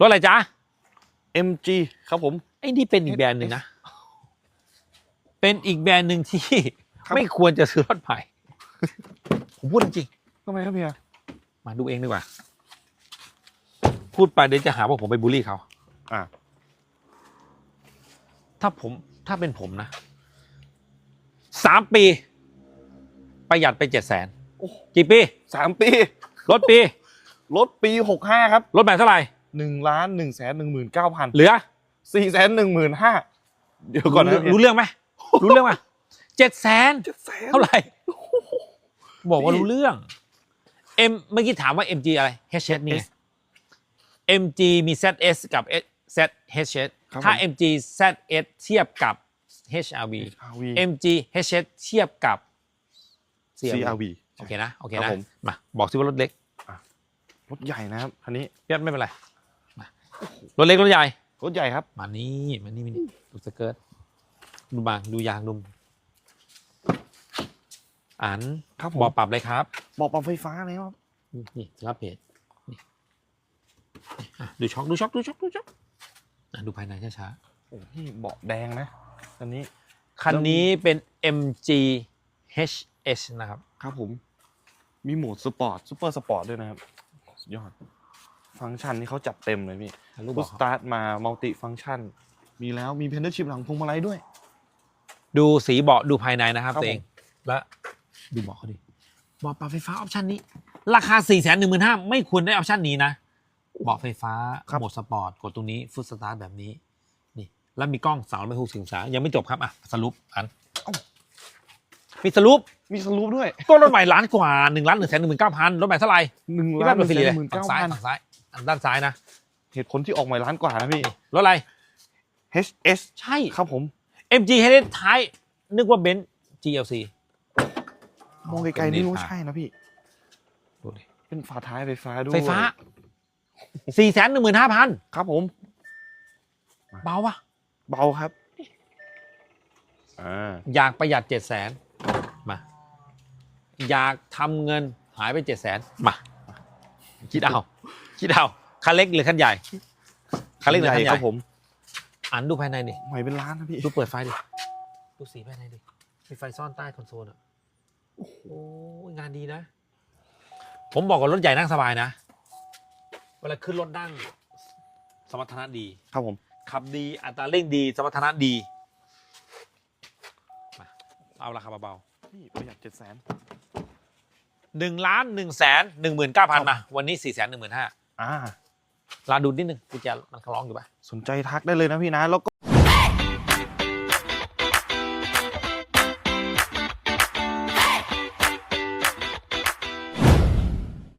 รถอะไรจ๊ะ MG ครับผม ไอ้นี่เป็นอีกแบรนด์หนึ่งนะ เป็นอีกแบรนด์หนึ่งที่ ครับ ไม่ควรจะซื้อรถใหม่ ผมพูดจริงทำไมครับเฮียๆมาดูเองดีกว่า พูดไปเดี๋ยวจะหาว่าผมไปบูลลี่เขา อ่าถ้าผมถ้าเป็นผมนะสามปี ประหยัดไปเจ็ดแสนโอ้กี่ปี สามปี รถปี รถปีหกห้าครับ รถแบบเท่าไหร่ หนึ่งล้านหนึ่งแสนหนึ่งหมื่นเก้าพันเหลือสี่แสนหนึ่งหมื่นห้าเดี๋ยวก่อนนะรู้รู้เรื่องไหมรู้เรื่องไหมเจ็ดแสนเจ็ดแสนเท่าไหร่บอกว่ารู้เรื่อง M เมื่อกี้ถามว่า MG อะไร HS นี่ไง MG มี ZS กับ ZHS ครับถ้าผม MG ZS เทียบกับ HRV HRV MG HS เทียบกับ CRV CRV โอเคนะโอเคครันะบผมมาบอกสิว่ารถเล็กรถใหญ่นะครับคันนี้พี่อัดไม่เป็นไรมา รถเล็กรถใหญ่ รถใหญ่ครับ มานี่มานี่มานี่ดูสเกิร์ตดูบางดูยางดูอ่านครับผบอมกปรับเลยครับ บอกปั๊มไฟฟ้าแล้วครับนี่นี่สครับเพจนี่นี่อะดูช็อคดูช็อคดูช็อคดูช็อคอะดูภายในช้าโอ้พี่เบาะแดงนะคันนี้ๆคันนี้เป็น MG HS นะครับ ครับผม มีโหมดสปอร์ตซูเปอร์สปอร์ตด้วยนะครับสุดยอด ฟังก์ชันนี่เขาจัดเต็มเลยพี่รูปบพุอชกสตาร์ทมามัลติฟังก์ชัน มีแล้วมีเพนเดอร์ชิพหลังพวงมาลัยด้วย ดูสีเบาะดูภายในนะครับครับตัวเองผมและดูเบาะเขาดิเบาะปรับไฟฟ้าออปชันนี้ ราคา4 1 1 5 0 0 0ไม่ควรได้ออปชันนี้นะเบาะไฟฟ้าโหมดสปอร์ตกดตรงนี้ฟุตสตาร์ทแบบนี้นี่แล้วมีกล้อง3 6 0องศายังไม่จบครับอะสรุปอันมีสรุปมีสลูปด้วยก็รถใหม่ล้านกว่า1ล้าน1แสนหนึ่งหมื่นเก้าพันรถใหม่เท่าไหร่หนึ่งพี่ล้าบ้านนเป็นฟรีเลยหมื่นฝั่เก้างซ้ายพันฝั่งซ้ายอัน ด้านซ้ายนะ เหตุผลที่ออกใหม่ล้านกว่านะพี่ รถอะไร HS ใช่ ครับผม MG ให้ได้ท้าย นึกว่าเบนซ์ GLC มองไกลๆนี่รู้ใช่นะพี่ ดูดิ เป็นฝาท้ายไฟฟ้าด้วยไฟฟ้าสี่แสนหนึ่งหมื่นห้าพันครับผม เบาปะเบาครับอ่าอยากประหยัดเจ็ดแสนมา อยากทำเงินหายไปเจ็ดแสนมา คิดเอา คิดเอาคันเล็กหรือคันใหญ่คันเล็กหรือคันใหคญ่รับผมอ่านดูภายในดิใหม่เป็นล้านนะพี่ดูเปิดไฟดิดูสีภายในดิมีไฟซ่อนใต้คอนโซลอะโอ้โหงานดีนะ ผมบอกกับรถใหญ่นั่งสบายนะเวลาขึ้นรถนั่ง สมรรถนะดี ครับผมขับดีอัตราเร่งดี สมรรถนะดีมาเอาราคาเบานี่ประหยัดเจ็ดแสนๆหนึ่งล้านหนึ่งแสนหนึ่งหมื่นเก้าพันมาวันนี้สี่แสนหนึ่งหมื่นห้า อ่าลาดูนิดนึงกุญแจมันคล้องอยู่ปะสนใจทักได้เลยนะพี่นะแล้วก็